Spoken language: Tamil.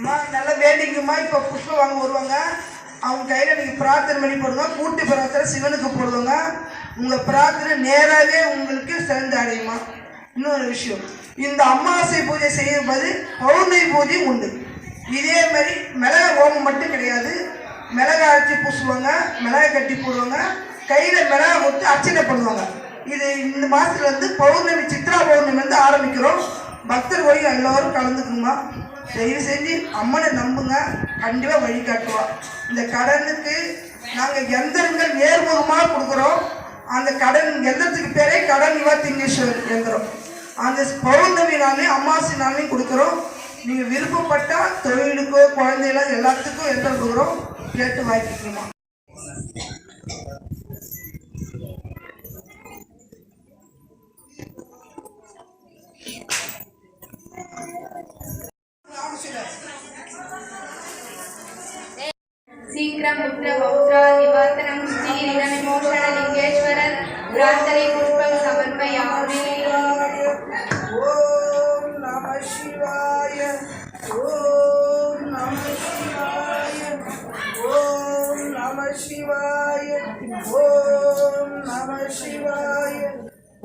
அம்மா நல்லா வேண்டிங்கம்மா இப்போ புஷ்பம் வாங்க வருவாங்க. அவங்க கையில் நீங்கள் பிரார்த்தனை பண்ணி போடுங்க. கூட்டு பிரார்த்தனை சிவனுக்கு போடுவாங்க. உங்கள் பிரார்த்தனை நேராகவே உங்களுக்கு சிறந்த அடையுமா? இன்னொரு விஷயம். இந்த அமாவாசை பூஜை செய்யும்போது பௌர்ணமி பூஜையும் உண்டு. இதே மாதிரி மிளகா ஓமம் மட்டும் கிடையாது. மிளகா அரைச்சி பூசுவாங்க மிளகா கட்டி போடுவாங்க. கையில் மிளகா கொடுத்து அர்ச்சனை பண்ணுவாங்க. இது இந்த மாதத்துலேருந்து பௌர்ணமி சித்ரா பௌர்ணமி வந்து ஆரம்பிக்கிறோம். பக்தர் வழி எல்லோரும் கலந்துக்குங்கம்மா. தயவு செஞ்சு அம்மனை நம்புங்க. கண்டிப்பாக வழி காட்டுவா இந்த கடனுக்கு நாங்கள் எந்திரங்கள் நேர்முகமாக கொடுக்குறோம். அந்த கடன் எந்திரத்துக்கு பேரே கடன் நிவாத்திங்கேஸ்வர் எந்திரம் அந்த பௌர்ணமி நாளையும் அமாவாசை நாளையும் கொடுக்குறோம். நீங்கள் விருப்பப்பட்டால் தொழிலுக்கோ குழந்தைகளோ எல்லாத்துக்கும் எந்திரம் கொடுக்குறோம். கேட்டு வாங்கிக்கணுமா पुत्रपौत्रादिवर्तनं श्रीरिदविमोषणलिङ्गेश्वरन् भ्रातरि पुष्पं समर्पयामि ॐ नमः शिवाय ॐ नमः शिवाय ॐ नमः शिवाय ॐ नमः शिवाय ॐ